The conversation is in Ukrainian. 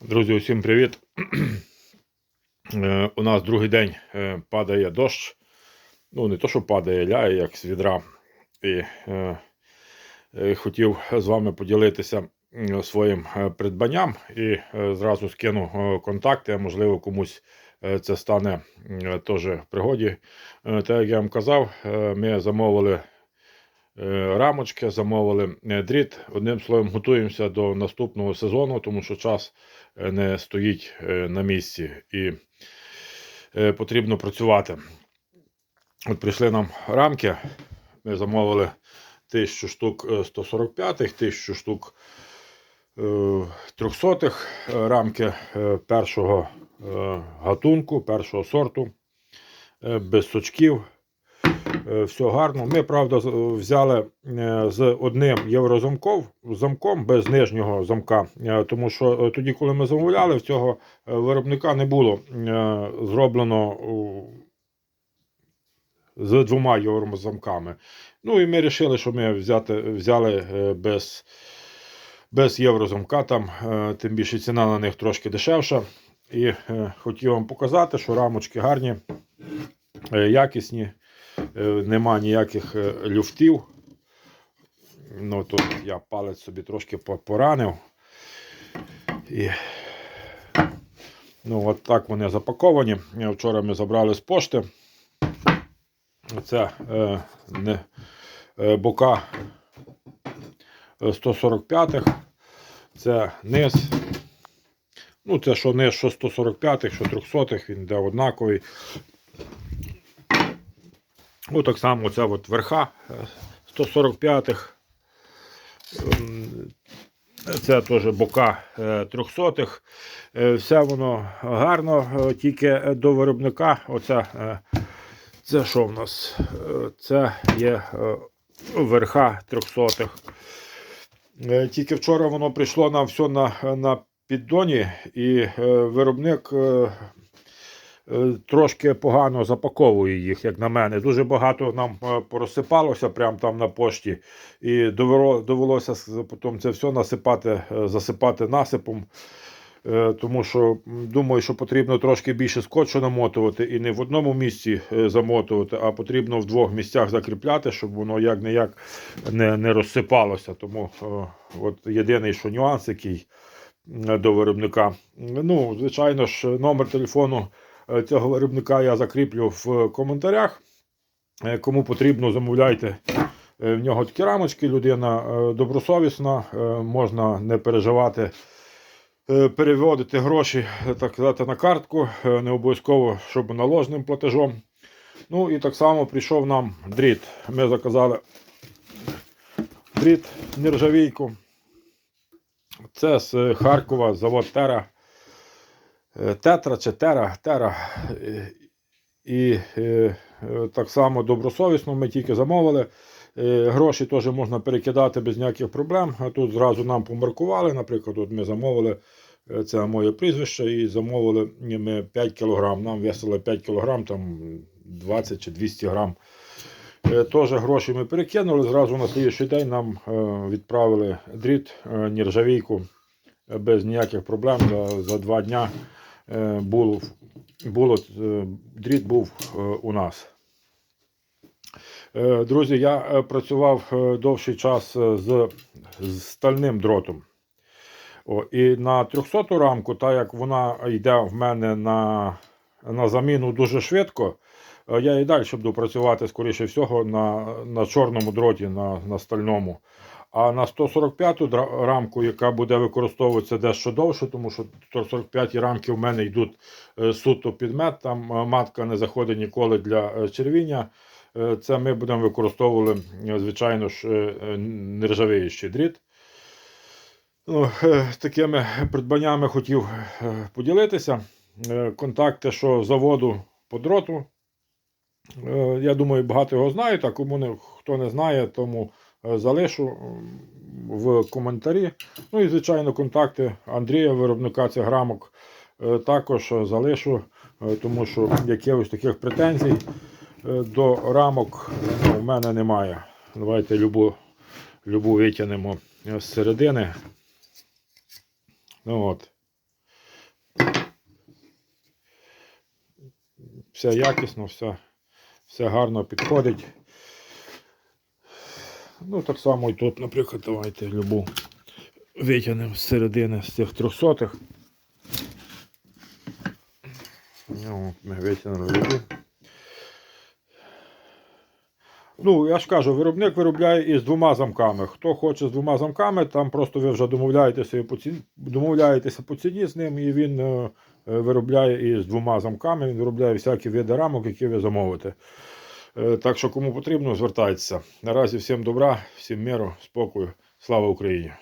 Друзі, усім привіт. Е, У нас другий день е, падає дощ. Ну, не то, що падає, ляє, як з відра. І е, хотів з вами поділитися своїм придбанням і зразу скину контакти. Можливо, комусь це стане теж в пригоді. Так як я вам казав, ми замовили рамочки, замовили е, дріт. Одним словом, готуємося до наступного сезону, тому що час е, не стоїть е, на місці і е, потрібно працювати. От прийшли нам рамки. Ми замовили 1000 штук е, 145, 1000 штук 300 рамки е, першого е, гатунку, першого сорту, е, без сучків. Е, Все гарно. Ми, правда, взяли е, з одним єврозамком, замком без нижнього замка, е, тому що е, тоді, коли ми замовляли, в цього е, виробника не було е, зроблено з двома єврозамками. Ну і ми вирішили, що ми взяти, взяли е, без, без єврозамка, там е, тим більше ціна на них трошки дешевша. І е, хотів вам показати, що рамочки гарні, е, якісні. Е, нема ніяких е, люфтів. Ну, тут я палець собі трошки поранив. І... Ну, от так вони запаковані. Е, Вчора ми забрали з пошти. Це е, не, е, бока 145-х. Це низ. Ну, це що низ, що 145-х, що 300-х, він йде однаковий. Ну, так само це от верха е, 145-х. Ем, Це теж бока 300-х. Е, Все воно гарно, е, тільки до виробника. Оце, е, це що в нас? Е, Це є е, верха 300-х. Е, Тільки вчора воно прийшло нам все на, на піддоні, і е, виробник е, е, трошки погано запаковує їх, як на мене. Дуже багато нам е, порозсипалося прямо там на пошті, і довелося потім це все насипати, е, засипати насипом. Е, Тому що думаю, що потрібно трошки більше скотчу намотувати і не в одному місці замотувати, а потрібно в двох місцях закріпляти, щоб воно як не як не, не розсипалося. Тому от єдиний що нюанс, який до виробника. Ну, звичайно ж, номер телефону цього виробника я закріплю в коментарях. Е, Кому потрібно, замовляйте. Е, В нього такі рамочки, людина е, добросовісна, е, можна не переживати, е, переводити гроші, е, так сказати, на картку, е, не обов'язково, щоб наложним платежом. Ну і так само прийшов нам дріт. Ми заказали дріт нержавійку. Це з Харкова, завод Тера. Тетра чи Тера, Тера. І е, так само добросовісно ми тільки замовили. Е, Гроші теж можна перекидати без ніяких проблем. А тут зразу нам помаркували. Наприклад, от ми замовили е, це моє прізвище і замовили ми 5 кг. Нам весили 5 кг, там 20 чи 200 грам. Теж гроші ми перекинули. Зразу на слідчий день нам відправили дріт, нержавійку е, без ніяких проблем. За, за два дня було, було, е, дріт був е, у нас. Е, Друзі, я е, працював е, довший час е, з, з стальним дротом. О, і на 300 рамку, так як вона йде в мене на, на заміну дуже швидко, е, я і далі буду працювати, скоріше всього, на, на чорному дроті, на, на стальному. А на 145 дра- рамку, яка буде використовуватися дещо довше, тому що 145 рамки в мене йдуть е, суто під мед, там е, матка не заходить ніколи для е, червіння. Це ми будемо використовувати, звичайно ж, нержавіючий дріт. Ну, такими придбаннями хотів поділитися. Контакти, що заводу по дроту. Я думаю, багато його знають, а кому не, хто не знає, тому Е, залишу в коментарі. Ну і, звичайно, контакти Андрія, виробника цих грамок е, також е, залишу, тому що якихось таких претензій до рамок ну, в мене немає. Давайте любу, любу витягнемо з середини. Ну от. Все якісно, все, все гарно підходить. Ну, так само і тут, наприклад, давайте любу витягнемо з середини з цих трьохсотих. Ну, ми витягнули. Ну, я ж кажу, виробник виробляє із двома замками. Хто хоче з двома замками, там просто ви вже домовляєтеся по ціні, домовляєтеся по ціні з ним, і він е, е, виробляє із двома замками, він виробляє всякі види рамок, які ви замовите. Е, Так що, кому потрібно, звертайтеся. Наразі всім добра, всім миру, спокою. Слава Україні!